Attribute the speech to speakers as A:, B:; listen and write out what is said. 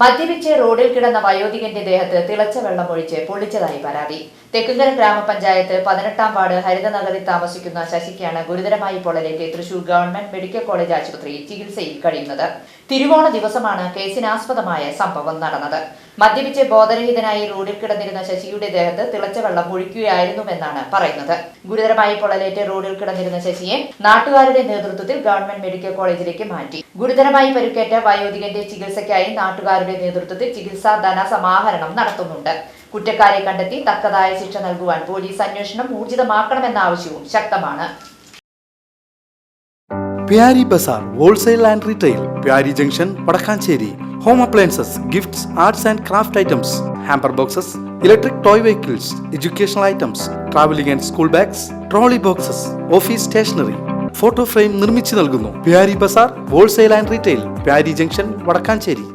A: മദ്യപിച്ച് റോഡിൽ കിടന്ന വയോധികന്റെ ദേഹത്ത് തിളച്ച വെള്ളം ഒഴിച്ച് പൊള്ളിച്ചതായി പരാതി. തെക്കുങ്കര ഗ്രാമപഞ്ചായത്ത് പതിനെട്ടാം വാർഡ് ഹരിതനഗറിൽ താമസിക്കുന്ന ശശിക്കാണ് ഗുരുതരമായി പൊള്ളലേറ്റ് തൃശൂർ ഗവൺമെന്റ് മെഡിക്കൽ കോളേജ് ആശുപത്രിയിൽ ചികിത്സയിൽ കഴിയുന്നത്. തിരുവോണ ദിവസമാണ് കേസിനാസ്പദമായ സംഭവം നടന്നത്. മദ്യപിച്ച് ബോധരഹിതനായി റോഡിൽ കിടന്നിരുന്ന ശശിയുടെ ദേഹത്ത് തിളച്ച വെള്ളം ഒഴിക്കുകയായിരുന്നുവെന്നാണ് പറയുന്നത്. ഗുരുതരമായി പൊള്ളലേറ്റ് റോഡിൽ കിടന്നിരുന്ന ശശിയെ നാട്ടുകാരുടെ നേതൃത്വത്തിൽ ഗവൺമെന്റ് മെഡിക്കൽ കോളേജിലേക്ക് മാറ്റി. ഗുരുതരമായി പരിക്കേറ്റ വയോധികന്റെ ചികിത്സയ്ക്കായി നാട്ടുകാരുടെ നേതൃത്വത്തിൽ ചികിത്സാ ധനസമാഹരണം നടത്തുന്നുണ്ട്. കുറ്റക്കാരെ കണ്ടെത്തി തക്കതായ ശിക്ഷ നൽകുവാൻ പോലീസ് അന്വേഷണം ഊർജിതമാക്കണമെന്ന ആവശ്യവും ശക്തമാണ്.
B: Pyari Bazaar wholesale and retail Pyari junction Vadakkanchery home appliances gifts arts and craft items hamper boxes electric toy vehicles educational items travelling and school bags trolley boxes office stationery photo frame നിർമ്മിച്ചു നൽകുന്നു. Pyari Bazaar wholesale and retail Pyari junction Vadakkanchery.